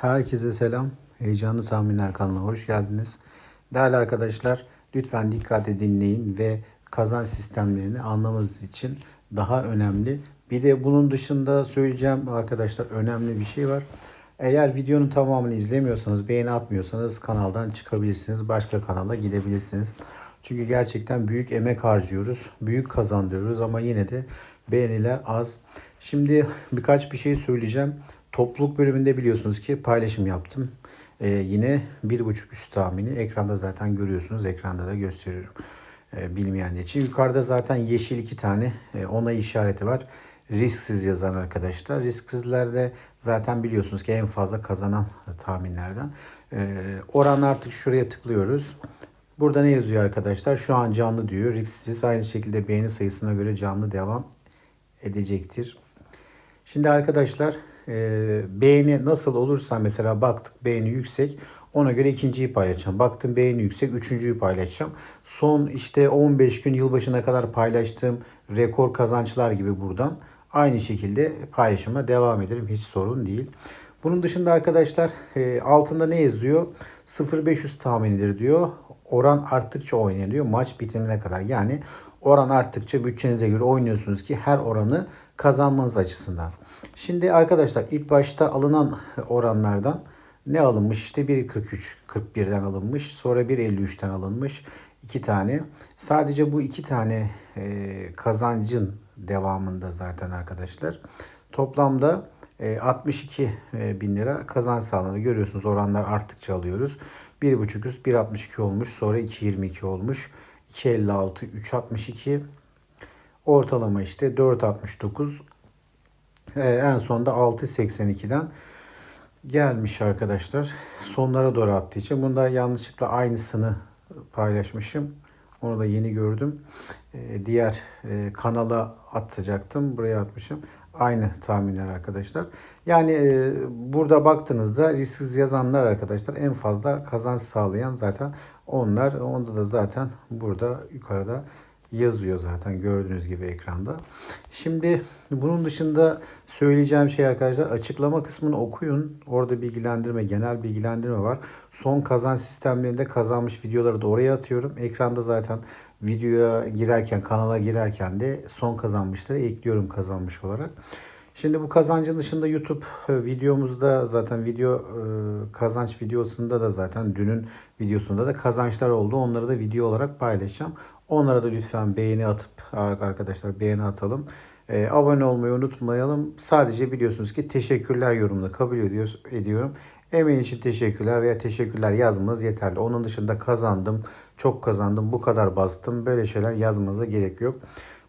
Herkese selam. Heyecanlı Tahminler kanalına hoş geldiniz. Değerli arkadaşlar lütfen dikkatle dinleyin ve kazanç sistemlerini anlamanız için daha önemli. Bir de bunun dışında söyleyeceğim arkadaşlar önemli bir şey var. Eğer videonun tamamını izlemiyorsanız, beğeni atmıyorsanız kanaldan çıkabilirsiniz. Başka kanala gidebilirsiniz. Çünkü gerçekten büyük emek harcıyoruz. Büyük kazandırıyoruz ama yine de beğeniler az. Şimdi birkaç bir şey söyleyeceğim. Topluluk bölümünde biliyorsunuz ki paylaşım yaptım. Ee, yine bir buçuk üst tahmini ekranda zaten görüyorsunuz. Ekranda da gösteriyorum. Ee, bilmeyenler için. Yukarıda zaten yeşil iki tane e, onay işareti var. Risksiz yazan arkadaşlar. Risksizlerde zaten biliyorsunuz ki en fazla kazanan tahminlerden. Ee, oran artık şuraya tıklıyoruz. Burada ne yazıyor arkadaşlar? Şu an canlı diyor. Risksiz aynı şekilde beğeni sayısına göre canlı devam edecektir. Şimdi arkadaşlar e, beğeni nasıl olursa mesela baktık beğeni yüksek ona göre ikinciyi paylaşacağım. Baktım beğeni yüksek üçüncüyü paylaşacağım. Son işte 15 gün yılbaşına kadar paylaştığım rekor kazançlar gibi buradan aynı şekilde paylaşıma devam ederim. Hiç sorun değil. Bunun dışında arkadaşlar e, altında ne yazıyor? 0-500 tahminidir diyor. Oran arttıkça oynayın diyor. Maç bitimine kadar. Yani oran arttıkça bütçenize göre oynuyorsunuz ki her oranı kazanmanız açısından. Şimdi arkadaşlar ilk başta alınan oranlardan ne alınmış? İşte 1.43, 41'den alınmış. Sonra 1.53'ten alınmış. iki tane. Sadece bu iki tane e, kazancın devamında zaten arkadaşlar. Toplamda e, 62 e, bin lira kazanç sağlanıyor. Görüyorsunuz oranlar arttıkça alıyoruz. 1.5 üst 1.62 olmuş. Sonra 2.22 olmuş. 2.56, 3.62. Ortalama işte 4.69. Ee, en sonda 6.82'den gelmiş arkadaşlar. Sonlara doğru attığı için. Bunda yanlışlıkla aynısını paylaşmışım. Onu da yeni gördüm. Ee, diğer e, kanala atacaktım. Buraya atmışım. Aynı tahminler arkadaşlar. Yani e, burada baktığınızda risksiz yazanlar arkadaşlar en fazla kazanç sağlayan zaten onlar. Onda da zaten burada yukarıda yazıyor zaten gördüğünüz gibi ekranda. Şimdi bunun dışında söyleyeceğim şey arkadaşlar açıklama kısmını okuyun. Orada bilgilendirme, genel bilgilendirme var. Son kazanç sistemlerinde kazanmış videoları da oraya atıyorum. Ekranda zaten videoya girerken, kanala girerken de son kazanmışları ekliyorum kazanmış olarak. Şimdi bu kazancın dışında YouTube e, videomuzda zaten video e, kazanç videosunda da zaten dünün videosunda da kazançlar oldu. Onları da video olarak paylaşacağım. Onlara da lütfen beğeni atıp arkadaşlar beğeni atalım. E, abone olmayı unutmayalım. Sadece biliyorsunuz ki teşekkürler yorumunu kabul ediyoruz, ediyorum. Emeğin için teşekkürler veya teşekkürler yazmanız yeterli. Onun dışında kazandım, çok kazandım, bu kadar bastım. Böyle şeyler yazmanıza gerek yok.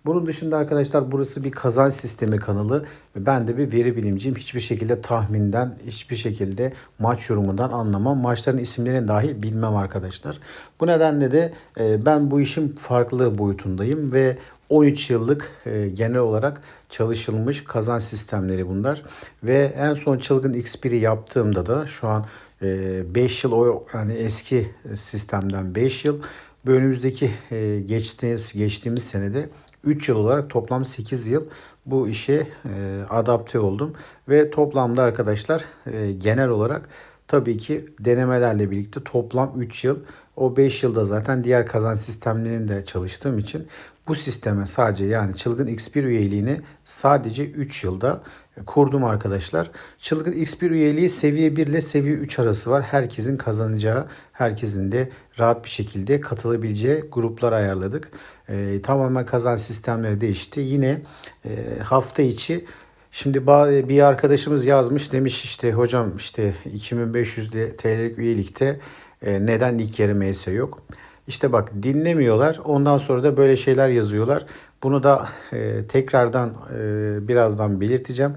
Bunun dışında arkadaşlar burası bir kazanç sistemi kanalı. Ben de bir veri bilimciyim. Hiçbir şekilde tahminden, hiçbir şekilde maç yorumundan anlamam. Maçların isimlerini dahi bilmem arkadaşlar. Bu nedenle de e, ben bu işin farklı boyutundayım ve 13 yıllık e, genel olarak çalışılmış kazanç sistemleri bunlar. Ve en son çılgın X1'i yaptığımda da şu an 5 yıl o yani eski sistemden 5 yıl. Bu önümüzdeki e, geçtiğimiz, geçtiğimiz senede 3 yıl olarak toplam 8 yıl bu işe e, adapte oldum. Ve toplamda arkadaşlar e, genel olarak tabii ki denemelerle birlikte toplam 3 yıl o 5 yılda zaten diğer kazanç sistemlerinde çalıştığım için bu sisteme sadece yani Çılgın X1 üyeliğini sadece 3 yılda kurdum arkadaşlar. Çılgın X1 üyeliği seviye 1 ile seviye 3 arası var. Herkesin kazanacağı, herkesin de rahat bir şekilde katılabileceği gruplar ayarladık. Ee, tamamen kazanç sistemleri değişti. Yine e, hafta içi Şimdi bir arkadaşımız yazmış demiş işte hocam işte 2500 TL'lik üyelikte e, neden ilk yarı MS yok? İşte bak dinlemiyorlar. Ondan sonra da böyle şeyler yazıyorlar. Bunu da e, tekrardan e, birazdan belirteceğim.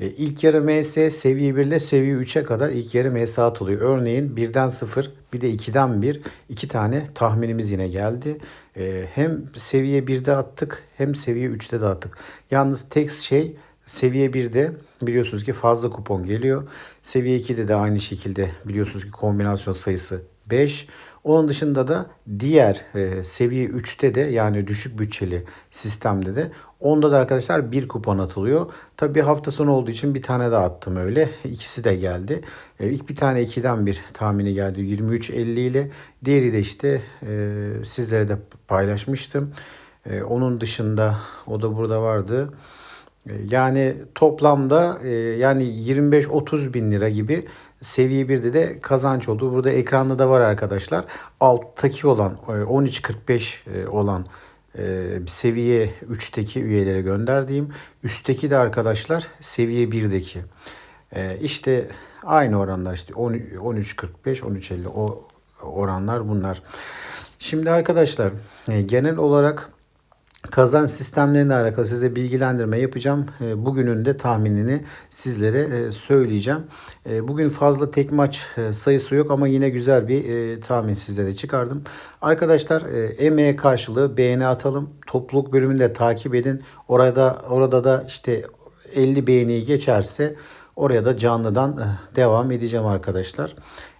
E, ilk yarı MS seviye 1 ile seviye 3'e kadar ilk yarı MS atılıyor. Örneğin 1'den 0 bir de 2'den 1 iki tane tahminimiz yine geldi. E, hem seviye 1'de attık hem seviye 3'te de attık. Yalnız tek şey seviye 1'de biliyorsunuz ki fazla kupon geliyor. Seviye 2'de de aynı şekilde biliyorsunuz ki kombinasyon sayısı 5. Onun dışında da diğer e, seviye 3'te de yani düşük bütçeli sistemde de onda da arkadaşlar bir kupon atılıyor. Tabii bir hafta sonu olduğu için bir tane daha attım öyle. İkisi de geldi. E, ilk bir tane 2'den bir tahmini geldi 23.50 ile. Diğeri de işte e, sizlere de paylaşmıştım. E, onun dışında o da burada vardı. E, Yani toplamda e, yani 25-30 bin lira gibi seviye 1'de de kazanç oldu. Burada ekranda da var arkadaşlar. Alttaki olan e, 13.45 e, olan e, seviye 3'teki üyelere gönderdiğim. Üstteki de arkadaşlar seviye 1'deki. E, işte aynı oranlar işte 13.45 13.50 o oranlar bunlar. Şimdi arkadaşlar e, genel olarak kazanç sistemleriyle alakalı size bilgilendirme yapacağım. E, Bugünün de tahminini sizlere e, söyleyeceğim. E, Bugün fazla tek maç e, sayısı yok ama yine güzel bir e, tahmin sizlere çıkardım. Arkadaşlar emeğe karşılığı beğeni atalım. Topluluk bölümünü de takip edin. Orada orada da işte 50 beğeniyi geçerse oraya da canlıdan e, devam edeceğim arkadaşlar.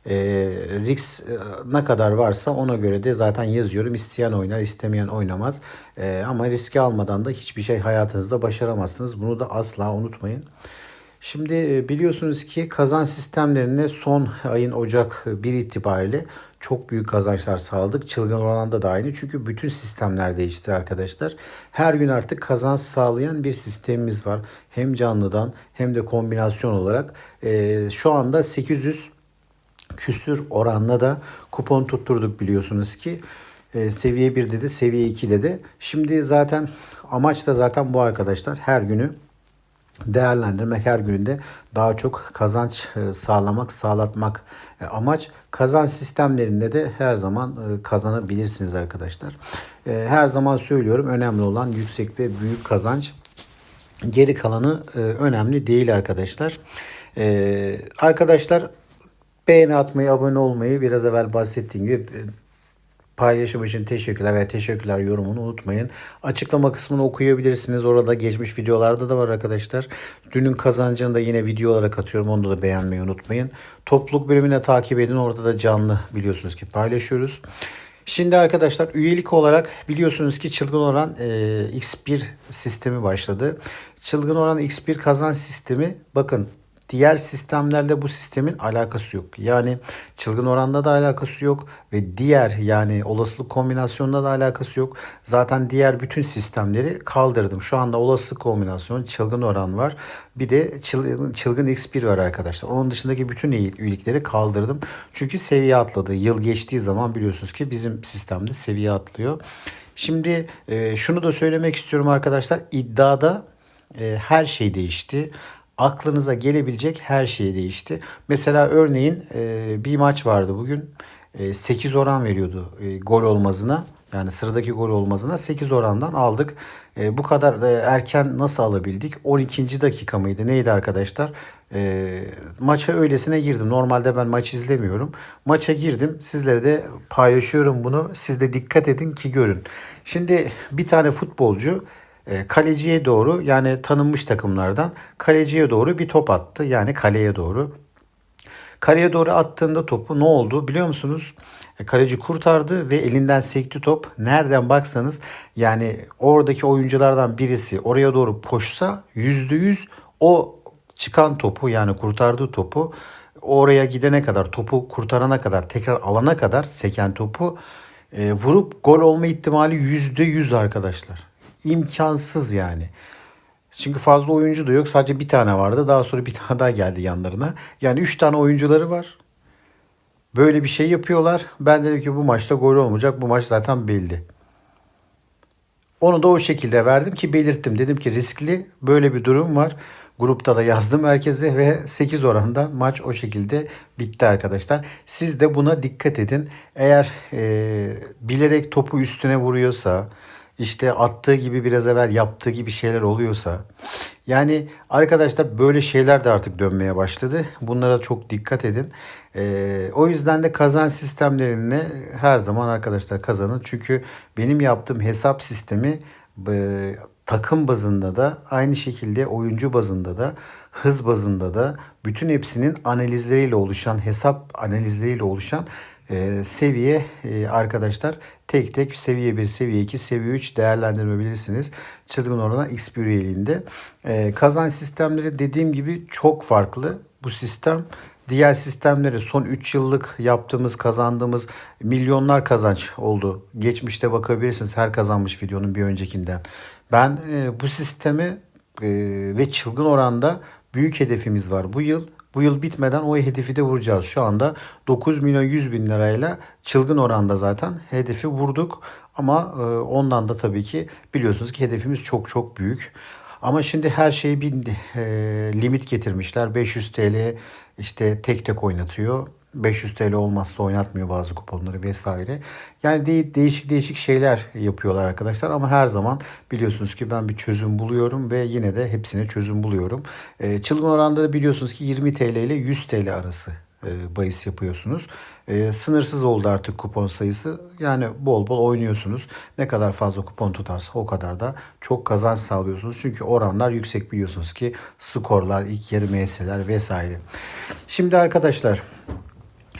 E, Rix e, ne kadar varsa ona göre de zaten yazıyorum. İsteyen oynar, istemeyen oynamaz. E, ama riski almadan da hiçbir şey hayatınızda başaramazsınız. Bunu da asla unutmayın. Şimdi e, biliyorsunuz ki kazanç sistemlerine son ayın Ocak 1 itibariyle çok büyük kazançlar sağladık. Çılgın oranda da aynı. Çünkü bütün sistemler değişti arkadaşlar. Her gün artık kazanç sağlayan bir sistemimiz var. Hem canlıdan hem de kombinasyon olarak. E, şu anda 800 küsür oranla da kupon tutturduk biliyorsunuz ki. E, seviye 1'de de seviye 2'de de. Şimdi zaten amaç da zaten bu arkadaşlar. Her günü değerlendirmek her günde daha çok kazanç e, sağlamak, sağlatmak e, amaç. Kazanç sistemlerinde de her zaman e, kazanabilirsiniz arkadaşlar. Her zaman söylüyorum önemli olan yüksek ve büyük kazanç. Geri kalanı önemli değil arkadaşlar. Arkadaşlar beğeni atmayı, abone olmayı biraz evvel bahsettiğim gibi Paylaşım için teşekkürler ve teşekkürler yorumunu unutmayın. Açıklama kısmını okuyabilirsiniz. Orada geçmiş videolarda da var arkadaşlar. Dünün kazancını da yine video olarak atıyorum. Onu da beğenmeyi unutmayın. Topluluk bölümüne takip edin. Orada da canlı biliyorsunuz ki paylaşıyoruz. Şimdi arkadaşlar üyelik olarak biliyorsunuz ki Çılgın Oran e, X1 sistemi başladı. Çılgın Oran X1 kazanç sistemi bakın Diğer sistemlerle bu sistemin alakası yok. Yani çılgın oranda da alakası yok ve diğer yani olasılık kombinasyonunda da alakası yok. Zaten diğer bütün sistemleri kaldırdım. Şu anda olasılık kombinasyon, çılgın oran var. Bir de çılgın, çılgın X1 var arkadaşlar. Onun dışındaki bütün üyelikleri kaldırdım. Çünkü seviye atladı. Yıl geçtiği zaman biliyorsunuz ki bizim sistemde seviye atlıyor. Şimdi e, şunu da söylemek istiyorum arkadaşlar. İddiada e, her şey değişti aklınıza gelebilecek her şey değişti. Mesela örneğin e, bir maç vardı bugün. E, 8 oran veriyordu e, gol olmazına. Yani sıradaki gol olmazına 8 orandan aldık. E, bu kadar da erken nasıl alabildik? 12. dakika mıydı? Neydi arkadaşlar? E, maça öylesine girdim. Normalde ben maç izlemiyorum. Maça girdim. Sizlere de paylaşıyorum bunu. Siz de dikkat edin ki görün. Şimdi bir tane futbolcu e, kaleciye doğru yani tanınmış takımlardan kaleciye doğru bir top attı. Yani kaleye doğru. Kaleye doğru attığında topu ne oldu biliyor musunuz? E, kaleci kurtardı ve elinden sekti top. Nereden baksanız yani oradaki oyunculardan birisi oraya doğru koşsa %100 o çıkan topu yani kurtardığı topu oraya gidene kadar topu kurtarana kadar tekrar alana kadar seken topu e, vurup gol olma ihtimali %100 arkadaşlar imkansız yani. Çünkü fazla oyuncu da yok. Sadece bir tane vardı. Daha sonra bir tane daha geldi yanlarına. Yani üç tane oyuncuları var. Böyle bir şey yapıyorlar. Ben dedim ki bu maçta gol olmayacak. Bu maç zaten belli. Onu da o şekilde verdim ki belirttim. Dedim ki riskli böyle bir durum var. Grupta da yazdım herkese ve 8 oranda maç o şekilde bitti arkadaşlar. Siz de buna dikkat edin. Eğer e, bilerek topu üstüne vuruyorsa, işte attığı gibi biraz evvel yaptığı gibi şeyler oluyorsa yani arkadaşlar böyle şeyler de artık dönmeye başladı. Bunlara çok dikkat edin. Ee, o yüzden de kazan sistemlerine her zaman arkadaşlar kazanın. Çünkü benim yaptığım hesap sistemi e, takım bazında da aynı şekilde oyuncu bazında da hız bazında da bütün hepsinin analizleriyle oluşan hesap analizleriyle oluşan e, seviye e, arkadaşlar tek tek seviye 1, seviye 2, seviye 3 değerlendirebilirsiniz. Çılgın oranlar X1 üyeliğinde. E, kazanç sistemleri dediğim gibi çok farklı. Bu sistem diğer sistemleri son 3 yıllık yaptığımız kazandığımız milyonlar kazanç oldu. Geçmişte bakabilirsiniz her kazanmış videonun bir öncekinden. Ben e, bu sistemi e, ve çılgın oranda büyük hedefimiz var. Bu yıl bu yıl bitmeden o hedefi de vuracağız. Şu anda 9 milyon 100 bin lirayla çılgın oranda zaten hedefi vurduk. Ama e, ondan da tabii ki biliyorsunuz ki hedefimiz çok çok büyük. Ama şimdi her şeyi bir e, limit getirmişler. 500 TL işte tek tek oynatıyor. 500 TL olmazsa oynatmıyor bazı kuponları vesaire. Yani de- değişik değişik şeyler yapıyorlar arkadaşlar ama her zaman biliyorsunuz ki ben bir çözüm buluyorum ve yine de hepsine çözüm buluyorum. E, çılgın oranda da biliyorsunuz ki 20 TL ile 100 TL arası e, bahis yapıyorsunuz. E, sınırsız oldu artık kupon sayısı. Yani bol bol oynuyorsunuz. Ne kadar fazla kupon tutarsa o kadar da çok kazanç sağlıyorsunuz. Çünkü oranlar yüksek biliyorsunuz ki skorlar, ilk yarı MS'ler vesaire. Şimdi arkadaşlar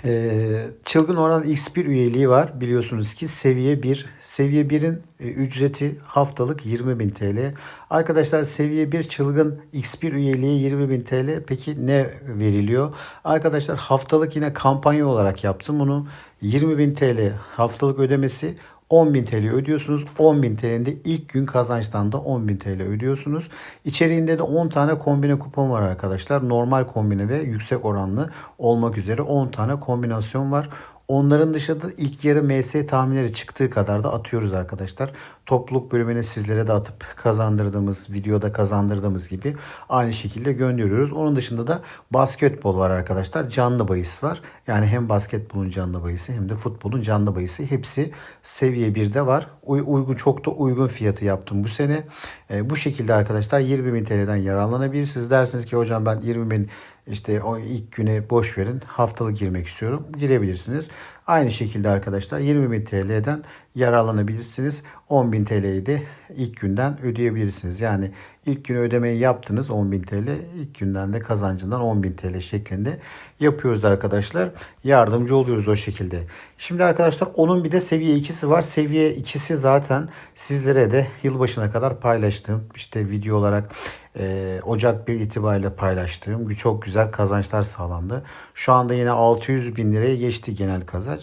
ee, Çılgın Oran X1 üyeliği var. Biliyorsunuz ki seviye 1. Seviye 1'in e, ücreti haftalık 20.000 TL. Arkadaşlar seviye 1 Çılgın X1 üyeliği 20.000 TL. Peki ne veriliyor? Arkadaşlar haftalık yine kampanya olarak yaptım bunu. 20.000 TL haftalık ödemesi 10.000 TL ödüyorsunuz. 10.000 TL'nin de ilk gün kazançtan da 10.000 TL ödüyorsunuz. İçeriğinde de 10 tane kombine kupon var arkadaşlar. Normal kombine ve yüksek oranlı olmak üzere 10 tane kombinasyon var. Onların dışında ilk yarı MS tahminleri çıktığı kadar da atıyoruz arkadaşlar. Topluluk bölümüne sizlere de atıp kazandırdığımız, videoda kazandırdığımız gibi aynı şekilde gönderiyoruz. Onun dışında da basketbol var arkadaşlar. Canlı bahis var. Yani hem basketbolun canlı bahisi hem de futbolun canlı bahisi. Hepsi seviye 1'de var. Uy- uygun çok da uygun fiyatı yaptım bu sene. E, bu şekilde arkadaşlar 20.000 TL'den yararlanabilirsiniz. Dersiniz ki hocam ben 20.000 işte o ilk güne boş verin. Haftalık girmek istiyorum. Girebilirsiniz. Aynı şekilde arkadaşlar 20.000 TL'den yararlanabilirsiniz. 10.000 TL'yi de ilk günden ödeyebilirsiniz. Yani ilk gün ödemeyi yaptınız 10.000 TL. ilk günden de kazancından 10.000 TL şeklinde yapıyoruz arkadaşlar. Yardımcı oluyoruz o şekilde. Şimdi arkadaşlar onun bir de seviye 2'si var. Seviye 2'si zaten sizlere de yılbaşına kadar paylaştığım işte video olarak e, Ocak 1 itibariyle paylaştığım çok güzel kazançlar sağlandı. Şu anda yine 600 bin liraya geçti genel kazanç.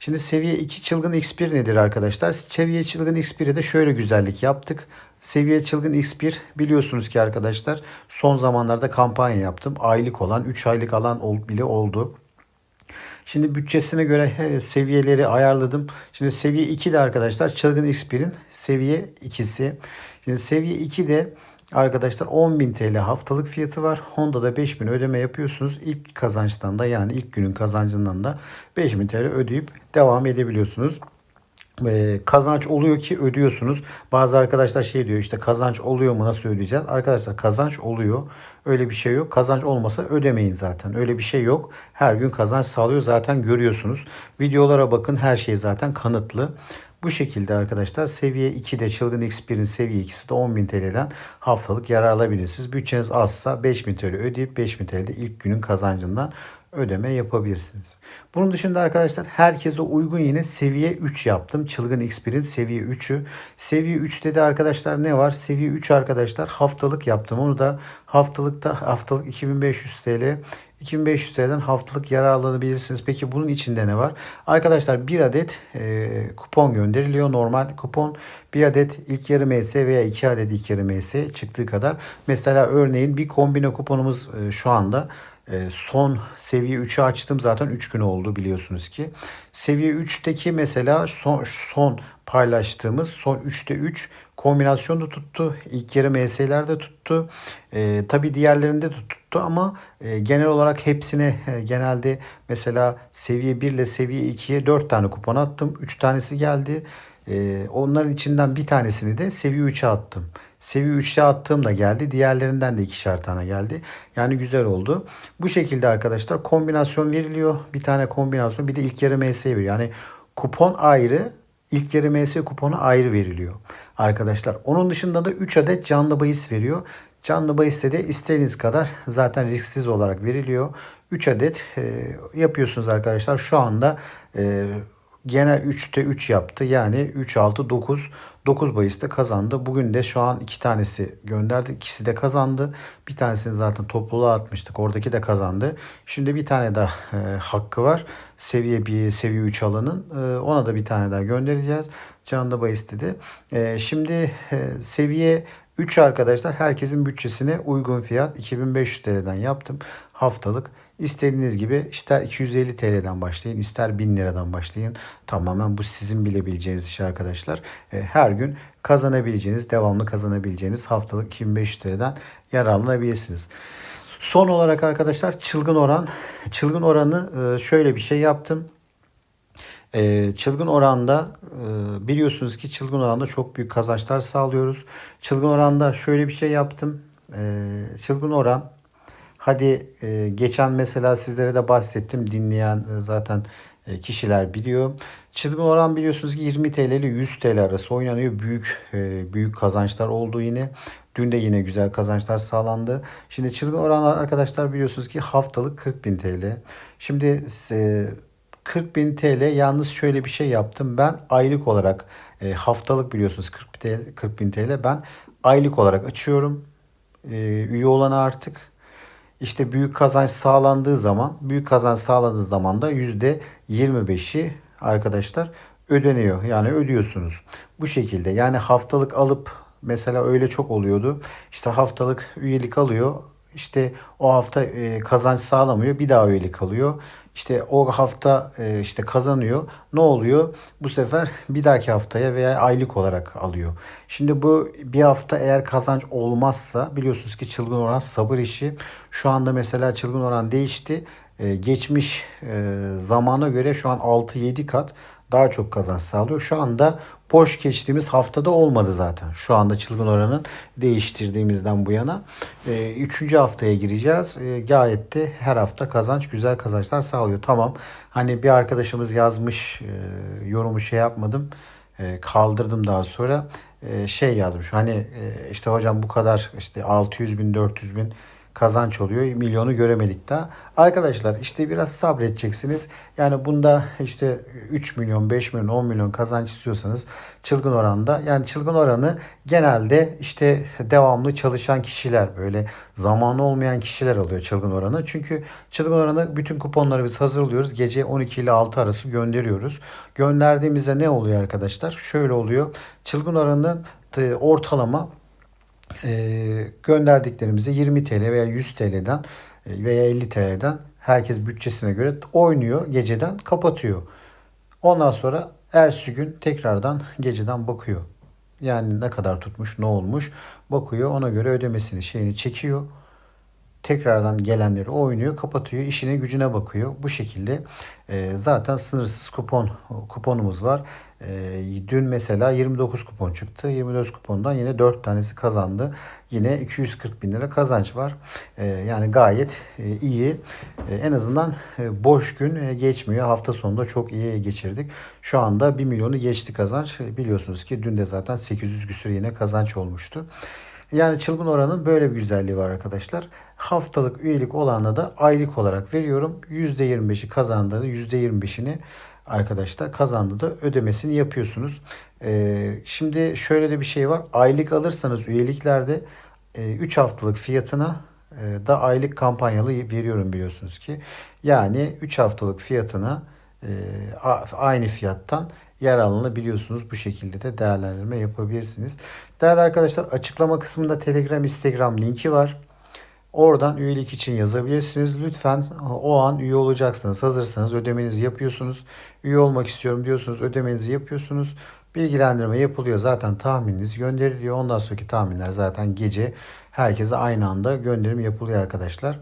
Şimdi seviye 2 çılgın X1 nedir arkadaşlar? Seviye çılgın X1'e de şöyle güzellik yaptık. Seviye çılgın X1 biliyorsunuz ki arkadaşlar son zamanlarda kampanya yaptım. Aylık olan 3 aylık alan bile oldu. Şimdi bütçesine göre seviyeleri ayarladım. Şimdi seviye 2 de arkadaşlar çılgın X1'in seviye 2'si. Şimdi seviye 2 de arkadaşlar 10.000 TL haftalık fiyatı var. Honda'da 5.000 ödeme yapıyorsunuz. İlk kazançtan da yani ilk günün kazancından da 5.000 TL ödeyip devam edebiliyorsunuz e, kazanç oluyor ki ödüyorsunuz. Bazı arkadaşlar şey diyor işte kazanç oluyor mu nasıl ödeyeceğiz? Arkadaşlar kazanç oluyor. Öyle bir şey yok. Kazanç olmasa ödemeyin zaten. Öyle bir şey yok. Her gün kazanç sağlıyor zaten görüyorsunuz. Videolara bakın her şey zaten kanıtlı. Bu şekilde arkadaşlar seviye 2'de çılgın X1'in seviye 2'si de 10.000 TL'den haftalık yarar alabilirsiniz. Bütçeniz azsa 5.000 TL ödeyip 5.000 TL'de ilk günün kazancından ödeme yapabilirsiniz. Bunun dışında arkadaşlar herkese uygun yine seviye 3 yaptım. Çılgın X1'in seviye 3'ü. Seviye 3'te de arkadaşlar ne var? Seviye 3 arkadaşlar haftalık yaptım. Onu da haftalıkta haftalık 2500 TL 2500 TL'den haftalık yararlanabilirsiniz. Peki bunun içinde ne var? Arkadaşlar bir adet e, kupon gönderiliyor. Normal kupon bir adet ilk yarı MS veya iki adet ilk yarı MS çıktığı kadar. Mesela örneğin bir kombine kuponumuz e, şu anda son seviye 3'ü açtım zaten 3 gün oldu biliyorsunuz ki. Seviye 3'teki mesela son, son paylaştığımız son 3'te 3 kombinasyon da tuttu. İlk yarı MS'ler de tuttu. E, tabii diğerlerinde de tuttu ama e, genel olarak hepsine e, genelde mesela seviye 1 ile seviye 2'ye 4 tane kupon attım. 3 tanesi geldi. E, onların içinden bir tanesini de seviye 3'e attım. Seviye 3'te attığım da geldi. Diğerlerinden de ikişer tane geldi. Yani güzel oldu. Bu şekilde arkadaşlar kombinasyon veriliyor. Bir tane kombinasyon bir de ilk yarı MS veriyor. Yani kupon ayrı İlk yarı MS kuponu ayrı veriliyor arkadaşlar. Onun dışında da 3 adet canlı bahis veriyor. Canlı bahiste de istediğiniz kadar zaten risksiz olarak veriliyor. 3 adet e, yapıyorsunuz arkadaşlar. Şu anda e, gene 3'te 3 yaptı. Yani 3, 6, 9. 9 bahiste kazandı. Bugün de şu an 2 tanesi gönderdi. İkisi de kazandı. Bir tanesini zaten topluluğa atmıştık. Oradaki de kazandı. Şimdi bir tane daha e, hakkı var. Seviye 1, seviye 3 alanın. E, ona da bir tane daha göndereceğiz. Canlı bahiste de. E, şimdi e, seviye 3 arkadaşlar herkesin bütçesine uygun fiyat 2500 TL'den yaptım. Haftalık İstediğiniz gibi ister 250 TL'den başlayın ister 1000 liradan başlayın. Tamamen bu sizin bilebileceğiniz iş arkadaşlar. E, her gün kazanabileceğiniz, devamlı kazanabileceğiniz haftalık 2500 TL'den yararlanabilirsiniz. Son olarak arkadaşlar çılgın oran. Çılgın oranı e, şöyle bir şey yaptım. E, çılgın oranda biliyorsunuz ki çılgın oranda çok büyük kazançlar sağlıyoruz. Çılgın oranda şöyle bir şey yaptım. Çılgın oran Hadi e, geçen mesela sizlere de bahsettim. Dinleyen e, zaten e, kişiler biliyor. Çılgın oran biliyorsunuz ki 20 TL ile 100 TL arası oynanıyor. Büyük e, büyük kazançlar oldu yine. Dün de yine güzel kazançlar sağlandı. Şimdi çılgın oran arkadaşlar biliyorsunuz ki haftalık 40 bin TL. Şimdi e, 40 bin TL yalnız şöyle bir şey yaptım. Ben aylık olarak e, haftalık biliyorsunuz 40 TL, 40 bin TL ben aylık olarak açıyorum. E, üye olana artık işte büyük kazanç sağlandığı zaman, büyük kazanç sağladığı zaman da yüzde 25'i arkadaşlar ödeniyor. Yani ödüyorsunuz. Bu şekilde yani haftalık alıp mesela öyle çok oluyordu. İşte haftalık üyelik alıyor. İşte o hafta e, kazanç sağlamıyor. Bir daha üyelik alıyor. İşte o hafta e, işte kazanıyor. Ne oluyor? Bu sefer bir dahaki haftaya veya aylık olarak alıyor. Şimdi bu bir hafta eğer kazanç olmazsa biliyorsunuz ki çılgın oran sabır işi. Şu anda mesela çılgın oran değişti. E, geçmiş e, zamana göre şu an 6-7 kat daha çok kazanç sağlıyor. Şu anda boş geçtiğimiz haftada olmadı zaten. Şu anda çılgın oranın değiştirdiğimizden bu yana. E, üçüncü haftaya gireceğiz. E, gayet de her hafta kazanç güzel kazançlar sağlıyor. Tamam hani bir arkadaşımız yazmış e, yorumu şey yapmadım. E, kaldırdım daha sonra. E, şey yazmış hani e, işte hocam bu kadar işte 600 bin 400 bin kazanç oluyor. Milyonu göremedik daha. Arkadaşlar işte biraz sabredeceksiniz. Yani bunda işte 3 milyon, 5 milyon, 10 milyon kazanç istiyorsanız çılgın oranda. Yani çılgın oranı genelde işte devamlı çalışan kişiler böyle zamanı olmayan kişiler alıyor çılgın oranı. Çünkü çılgın oranı bütün kuponları biz hazırlıyoruz. Gece 12 ile 6 arası gönderiyoruz. Gönderdiğimizde ne oluyor arkadaşlar? Şöyle oluyor. Çılgın oranın ortalama e, gönderdiklerimizi 20 TL veya 100 TL'den veya 50 TL'den herkes bütçesine göre oynuyor geceden kapatıyor. Ondan sonra ertesi gün tekrardan geceden bakıyor. Yani ne kadar tutmuş, ne olmuş bakıyor. Ona göre ödemesini şeyini çekiyor. Tekrardan gelenleri oynuyor, kapatıyor, işine gücüne bakıyor. Bu şekilde e, zaten sınırsız kupon kuponumuz var. E, dün mesela 29 kupon çıktı. 29 kupondan yine 4 tanesi kazandı. Yine 240 bin lira kazanç var. E, yani gayet e, iyi. E, en azından e, boş gün e, geçmiyor. Hafta sonunda çok iyi geçirdik. Şu anda 1 milyonu geçti kazanç. E, biliyorsunuz ki dün de zaten 800 küsür yine kazanç olmuştu. Yani çılgın oranın böyle bir güzelliği var arkadaşlar. Haftalık üyelik olana da aylık olarak veriyorum. %25'i kazandığında %25'ini arkadaşlar kazandı da ödemesini yapıyorsunuz. Ee, şimdi şöyle de bir şey var. Aylık alırsanız üyeliklerde e, 3 haftalık fiyatına e, da aylık kampanyalı veriyorum biliyorsunuz ki. Yani 3 haftalık fiyatına e, aynı fiyattan yararlanabiliyorsunuz. Bu şekilde de değerlendirme yapabilirsiniz. Değerli arkadaşlar açıklama kısmında Telegram, Instagram linki var. Oradan üyelik için yazabilirsiniz. Lütfen o an üye olacaksınız. Hazırsanız ödemenizi yapıyorsunuz. Üye olmak istiyorum diyorsunuz. Ödemenizi yapıyorsunuz. Bilgilendirme yapılıyor. Zaten tahmininiz gönderiliyor. Ondan sonraki tahminler zaten gece herkese aynı anda gönderim yapılıyor arkadaşlar.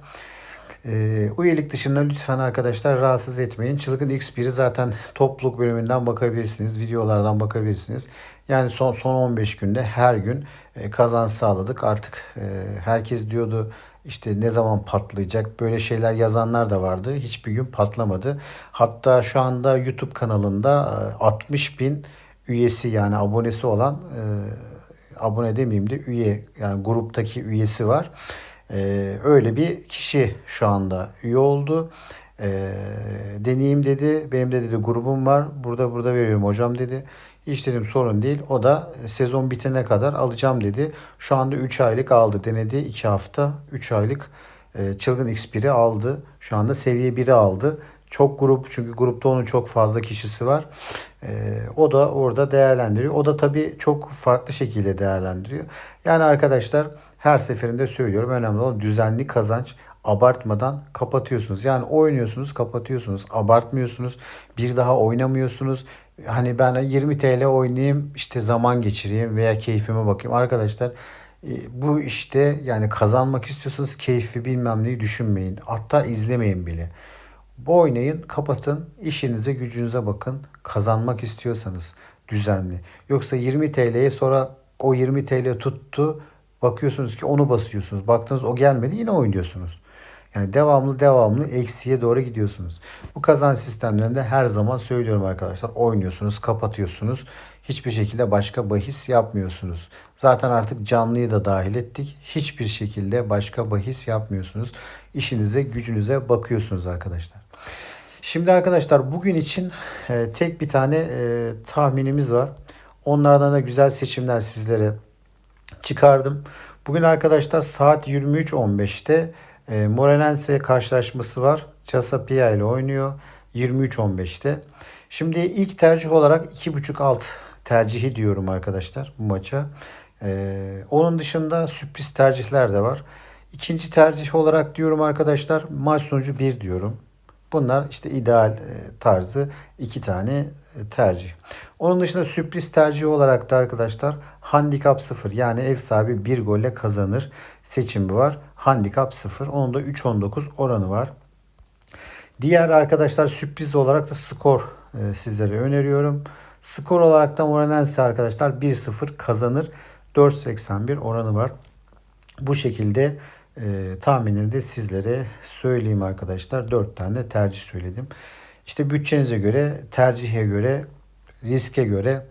E, üyelik dışında lütfen arkadaşlar rahatsız etmeyin. Çılgın X1'i zaten topluluk bölümünden bakabilirsiniz. Videolardan bakabilirsiniz. Yani son son 15 günde her gün e, kazanç sağladık. Artık e, herkes diyordu işte ne zaman patlayacak böyle şeyler yazanlar da vardı. Hiçbir gün patlamadı. Hatta şu anda YouTube kanalında 60 e, bin üyesi yani abonesi olan e, abone demeyeyim de üye yani gruptaki üyesi var. E, öyle bir kişi şu anda üye oldu. E, deneyeyim dedi. Benim de dedi grubum var. Burada burada veriyorum hocam dedi. Hiç dedim sorun değil. O da sezon bitene kadar alacağım dedi. Şu anda 3 aylık aldı. Denedi 2 hafta 3 aylık e, Çılgın X1'i aldı. Şu anda seviye 1'i aldı. Çok grup çünkü grupta onun çok fazla kişisi var. E, o da orada değerlendiriyor. O da tabii çok farklı şekilde değerlendiriyor. Yani arkadaşlar her seferinde söylüyorum önemli olan düzenli kazanç abartmadan kapatıyorsunuz. Yani oynuyorsunuz, kapatıyorsunuz. Abartmıyorsunuz. Bir daha oynamıyorsunuz. Hani ben 20 TL oynayayım, işte zaman geçireyim veya keyfime bakayım. Arkadaşlar e, bu işte yani kazanmak istiyorsanız keyfi bilmem neyi düşünmeyin. Hatta izlemeyin bile. Bu oynayın, kapatın, işinize, gücünüze bakın. Kazanmak istiyorsanız düzenli. Yoksa 20 TL'ye sonra o 20 TL tuttu. Bakıyorsunuz ki onu basıyorsunuz. Baktınız o gelmedi yine oynuyorsunuz. Yani devamlı devamlı eksiye doğru gidiyorsunuz. Bu kazanç sistemlerinde her zaman söylüyorum arkadaşlar. Oynuyorsunuz, kapatıyorsunuz. Hiçbir şekilde başka bahis yapmıyorsunuz. Zaten artık canlıyı da dahil ettik. Hiçbir şekilde başka bahis yapmıyorsunuz. İşinize, gücünüze bakıyorsunuz arkadaşlar. Şimdi arkadaşlar bugün için e, tek bir tane e, tahminimiz var. Onlardan da güzel seçimler sizlere çıkardım. Bugün arkadaşlar saat 23.15'te e, Morelense karşılaşması var. Casapia ile oynuyor 23.15'te. Şimdi ilk tercih olarak 2.5 alt tercihi diyorum arkadaşlar bu maça. E, onun dışında sürpriz tercihler de var. İkinci tercih olarak diyorum arkadaşlar maç sonucu 1 diyorum. Bunlar işte ideal e, tarzı iki tane e, tercih. Onun dışında sürpriz tercih olarak da arkadaşlar handikap 0 yani ev sahibi bir golle kazanır seçimi var. Handikap 0. Onun da 3.19 oranı var. Diğer arkadaşlar sürpriz olarak da skor e, sizlere öneriyorum. Skor olarak da Morenense arkadaşlar 1-0 kazanır. 4.81 oranı var. Bu şekilde e, tahminini de sizlere söyleyeyim arkadaşlar. 4 tane tercih söyledim. İşte bütçenize göre, tercihe göre, riske göre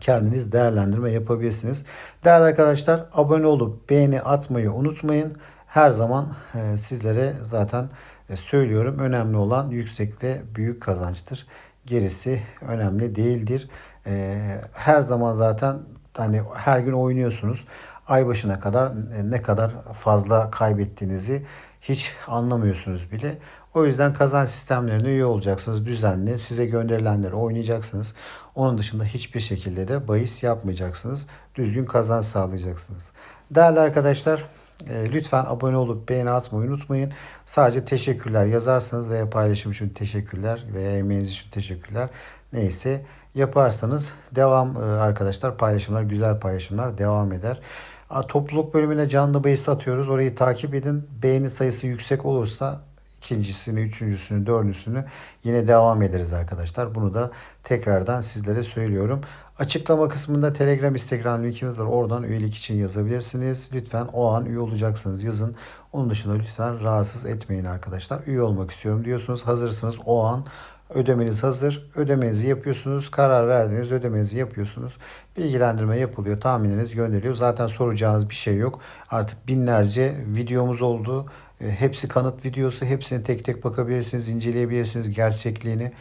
kendiniz değerlendirme yapabilirsiniz. Değerli arkadaşlar abone olup beğeni atmayı unutmayın. Her zaman e, sizlere zaten e, söylüyorum. Önemli olan yüksek ve büyük kazançtır. Gerisi önemli değildir. E, her zaman zaten hani her gün oynuyorsunuz. Ay başına kadar ne kadar fazla kaybettiğinizi hiç anlamıyorsunuz bile. O yüzden kazanç sistemlerine üye olacaksınız. Düzenli size gönderilenleri oynayacaksınız. Onun dışında hiçbir şekilde de bahis yapmayacaksınız. Düzgün kazanç sağlayacaksınız. Değerli arkadaşlar e, lütfen abone olup beğeni atmayı unutmayın. Sadece teşekkürler yazarsanız veya paylaşım için teşekkürler veya emeğiniz için teşekkürler. Neyse yaparsanız devam e, arkadaşlar paylaşımlar güzel paylaşımlar devam eder. Topluluk bölümüne canlı bahis atıyoruz. Orayı takip edin. Beğeni sayısı yüksek olursa ikincisini, üçüncüsünü, dördüncüsünü yine devam ederiz arkadaşlar. Bunu da tekrardan sizlere söylüyorum. Açıklama kısmında Telegram, Instagram linkimiz var. Oradan üyelik için yazabilirsiniz. Lütfen o an üye olacaksınız yazın. Onun dışında lütfen rahatsız etmeyin arkadaşlar. Üye olmak istiyorum diyorsunuz. Hazırsınız o an Ödemeniz hazır. Ödemenizi yapıyorsunuz. Karar verdiniz. Ödemenizi yapıyorsunuz. Bilgilendirme yapılıyor. Tahmininiz gönderiliyor. Zaten soracağınız bir şey yok. Artık binlerce videomuz oldu. E, hepsi kanıt videosu. Hepsini tek tek bakabilirsiniz. inceleyebilirsiniz gerçekliğini.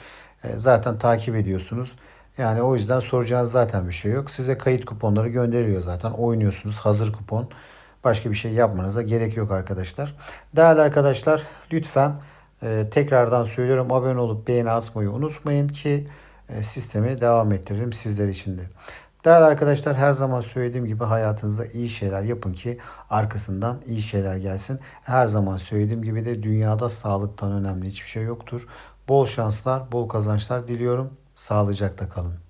E, zaten takip ediyorsunuz. Yani o yüzden soracağınız zaten bir şey yok. Size kayıt kuponları gönderiliyor zaten. Oynuyorsunuz. Hazır kupon. Başka bir şey yapmanıza gerek yok arkadaşlar. Değerli arkadaşlar lütfen ee, tekrardan söylüyorum abone olup beğeni atmayı unutmayın ki e, sistemi devam ettirelim sizler için de. Değerli arkadaşlar her zaman söylediğim gibi hayatınızda iyi şeyler yapın ki arkasından iyi şeyler gelsin. Her zaman söylediğim gibi de dünyada sağlıktan önemli hiçbir şey yoktur. Bol şanslar, bol kazançlar diliyorum. Sağlıcakla kalın.